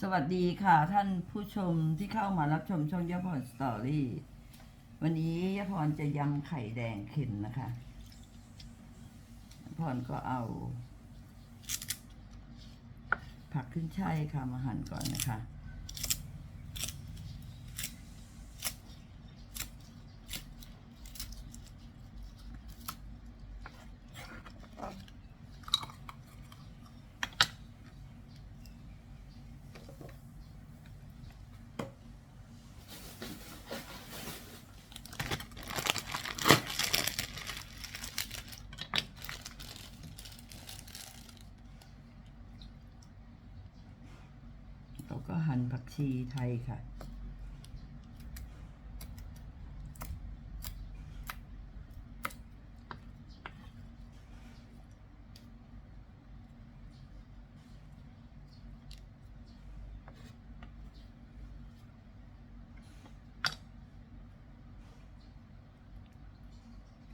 สวัสดีค่ะท่านผู้ชมที่เข้ามารับชมช่องยาพรสตอรี่วันนี้ยาพรจะยำไข่แดงเข็นนะคะพรก็เอา ผักขึ้นช่ายค่ะมาหั่นก่อนนะคะ ชีไทยค่ะ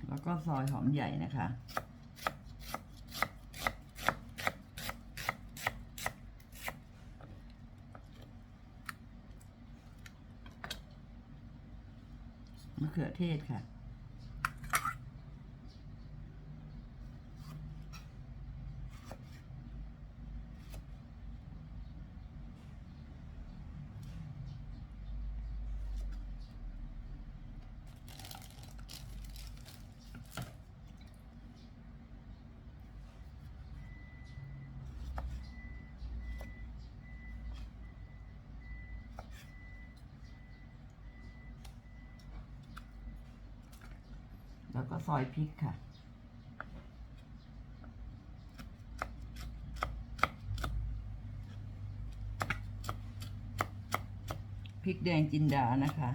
แล้วก็ซอยหอมใหญ่นะคะ ขือเทศค่ะ ซอยพริกค่ะ พริกแดงจินดานะคะ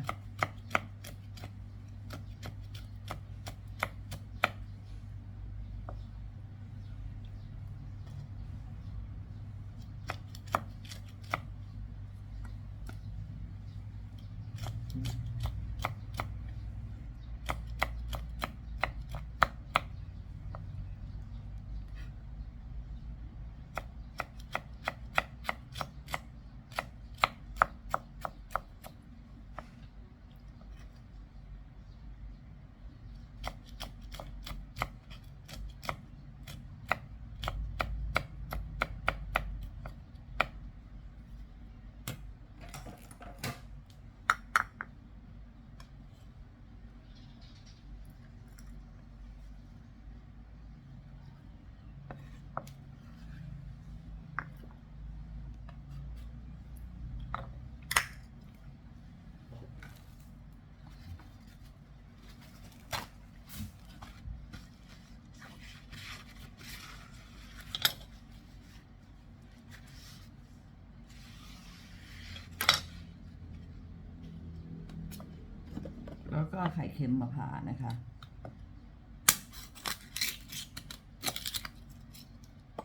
ก็ไข่เค็มมาผ่านะคะ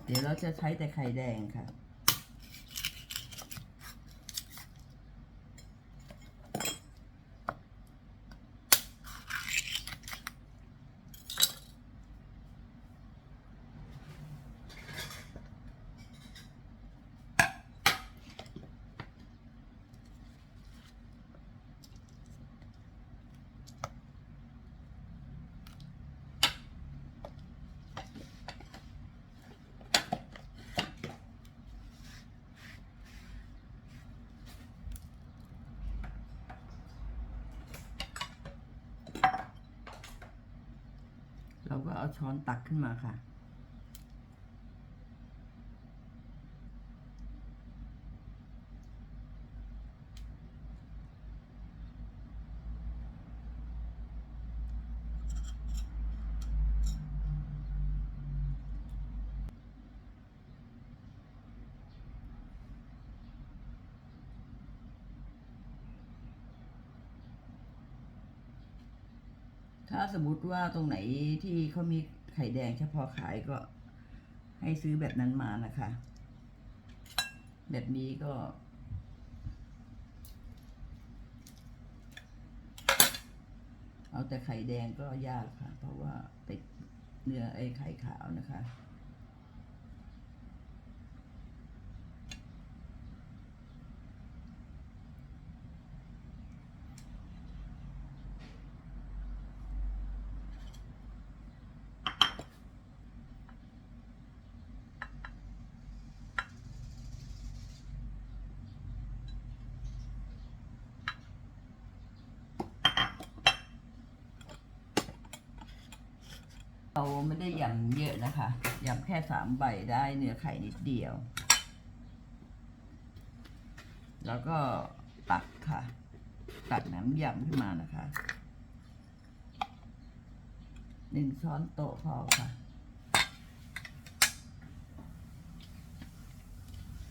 เดี๋ยวเราจะใช้แต่ไข่แดงค่ะ เราก็เอาช้อนตักขึ้นมาค่ะ ถ้าสมมติว่าตรงไหนที่เขามีไข่แดงเฉพาะขายก็ให้ซื้อแบบนั้นมานะคะ แบบนี้ก็ เอาแต่ไข่แดงก็ยากค่ะ เพราะว่าติดเนื้อไอ้ไข่ขาวนะคะ เราไม่ได้ยำเยอะนะคะยำแค่สามใบได้เนื้อไข่นิดเดียว แล้วก็ตักค่ะ ตักน้ำยำขึ้นมานะคะหนึ่งช้อนโต๊ะพอค่ะ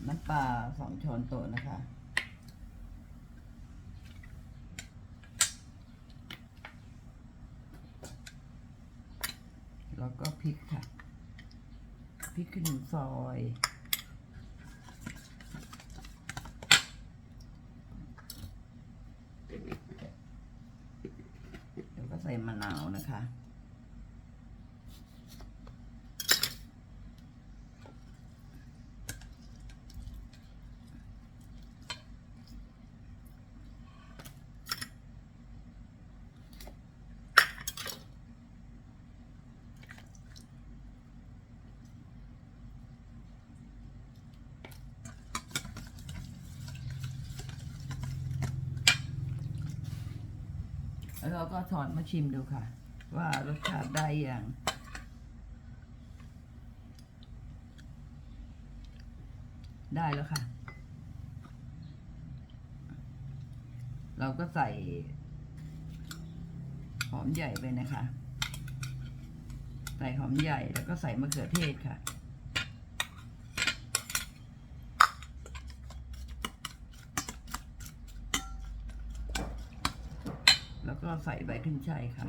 น้ำปลาสองช้อนโต๊ะนะคะ แล้วก็พริกค่ะ พริกขึ้นง ซอยแล้วก็ใส่มะนาวนะคะ แล้วเราก็ถอนมาชิมดูค่ะ ว่ารสชาติได้อย่างได้แล้วค่ะ เราก็ใส่หอมใหญ่ไปนะคะ ใส่หอมใหญ่แล้วก็ใส่มะเขือเทศค่ะ แล้ว ก็ใส่ใบขึ้นช่ายค่ะ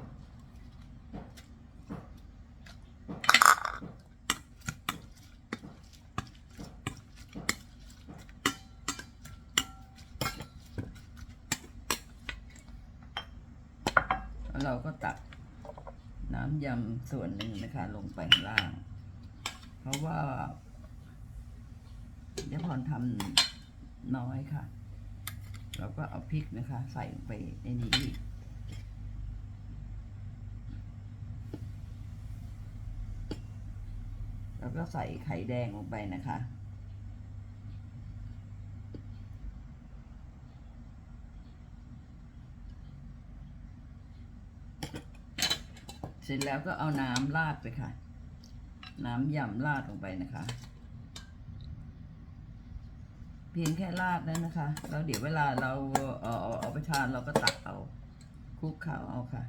เราก็ตักน้ำยำส่วนหนึ่งนะคะ ลงไปข้างล่าง เพราะว่าเดี๋ยวพรทำน้อยค่ะเราก็เอาพริกนะคะ ใส่ลงไปในนี้อีก แล้วก็ใส่ไข่แดงลงไปนะคะ เสร็จแล้วก็เอาน้ำราดไปค่ะ น้ำยำราดลงไปนะคะ เพียงแค่ราดนั้นนะคะ แล้วเดี๋ยวเวลาเราเอาเอาไปทานเราก็ตักเอาคลุกเคล้าเอาค่ะ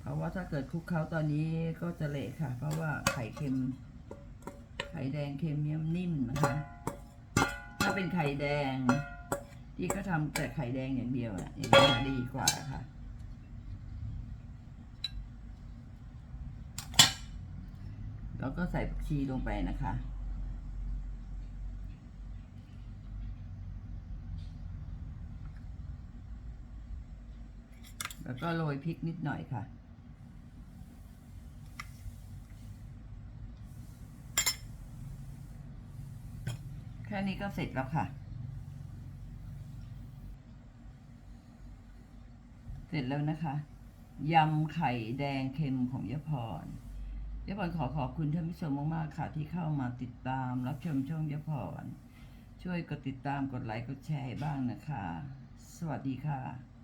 เพราะว่าถ้าเกิดคลุกเคล้าตอนนี้ก็จะเละค่ะ เพราะว่าไข่เค็ม ไข่แดงเค็มเนี่ยนิ่มนะคะ ถ้าเป็นไข่แดง ที่เขาทำแต่ไข่แดงอย่างเดียวอะอย่างนี้จะดีกว่าค่ะ แล้วก็ใส่ผักชีลงไปนะคะแล้วก็โรยพริกนิดหน่อยค่ะ นี้ก็เสร็จแล้วค่ะ เสร็จแล้วนะคะยำไข่แดงเค็มของยะพรยะพรขอขอบคุณท่านผู้ชมมากๆค่ะที่เข้ามาติดตามรับชมช่องยะพรช่วยกดติดตามกดไลค์กดแชร์บ้างนะคะ สวัสดีค่ะ